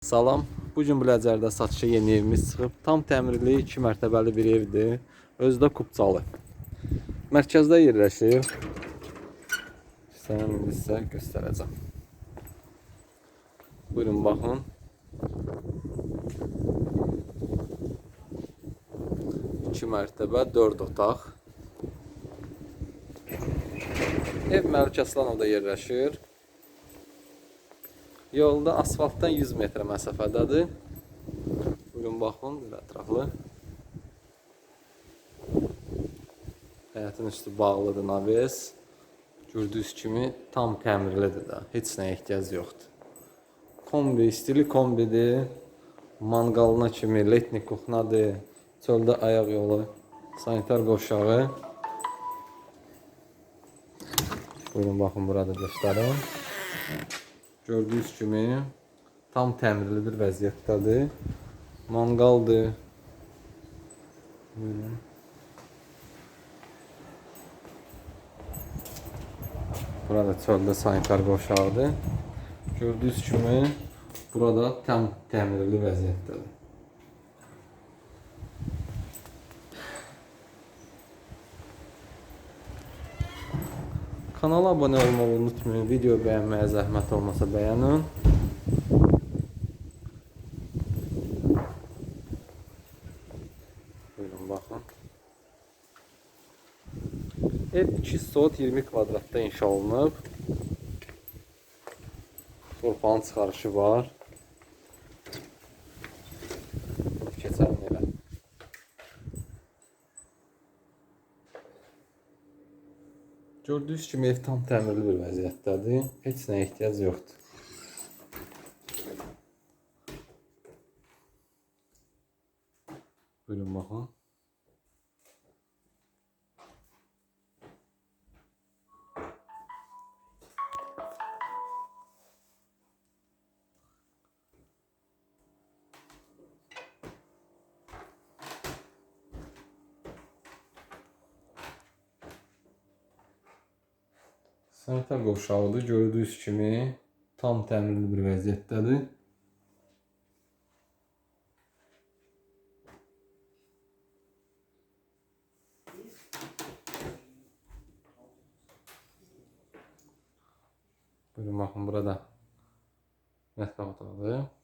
Salam. Bu gün Biləcərdə satışa yeni evimiz çıxıb. Tam təmirli 2 mərtəbəli bir evdir. Özü də kubcalı. Mərkəzdə yerləşir. Sənə sizə göstərəcəm. Buyurun baxın. İki mərtəbə, 4 otaq. Ev Məlik Aslanovda yerləşir. Yolda asfaltdan 100 metr məsafədədir. Buyurun baxın, bir ətraflı. Həyətin üstü bağlıdır, naves. Gördüyünüz kimi tam təmirlidir də. Heç nəyə ehtiyac yoxdur. Kombi, stili kombidir. Manqalına kimi, letnik kuxnadır. Çöldə ayaq yolu, sanitar qoşağı. Buyurun baxın burada göstərim. Gördüyünüz kimi tam təmirli bir vəziyyətdədir. Manqaldır. Buyurun. Burada çöldə sanitar qoşağıdır. Gördüyünüz kimi burada tam təmirli vəziyyətdədir. Kanala abunə olmağı unutmayın. Video bəyənməyə zəhmət olmasa bəyənin. Buyurun baxın. Ev 2 sot 20 kvadratda inşa olunub. Torpağın çıxarışı var. Gördüyünüz kimi ev tam təmirli bir vəziyyətdədir. Heç nəyə ehtiyac yoxdur. Buyurun baxın. Sanitar qovşağıdır. Gördüyünüz kimi tam təmirli bir vəziyyətdədir. Buyurun baxın burada mətbəx otağıdır.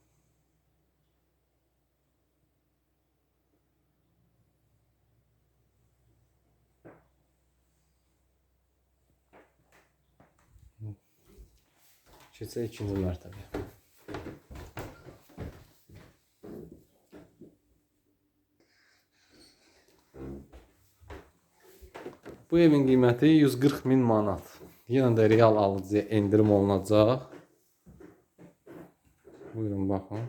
Keçək ikinci mərtəbəyə. Bu evin qiyməti 140 min manat. Yenə də real alıcıya endirim olunacaq. Buyurun baxın.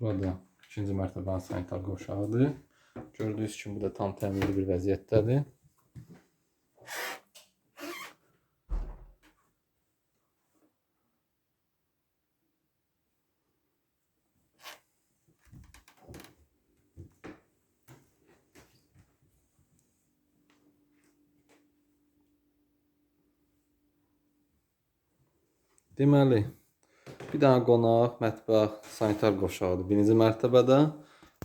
Burada ikinci mərtəbənin sanitar qovşağıdır. Gördüyünüz kimi bu da tam təmirli bir vəziyyətdədir. Deməli, bir dənə qonaq, mətbəx, sanitar qoşağıdır birinci mərtəbədə.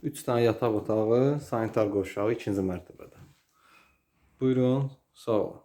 3 dənə yataq otağı, sanitar qoşağı ikinci mərtəbədə. Buyurun, sağ olun.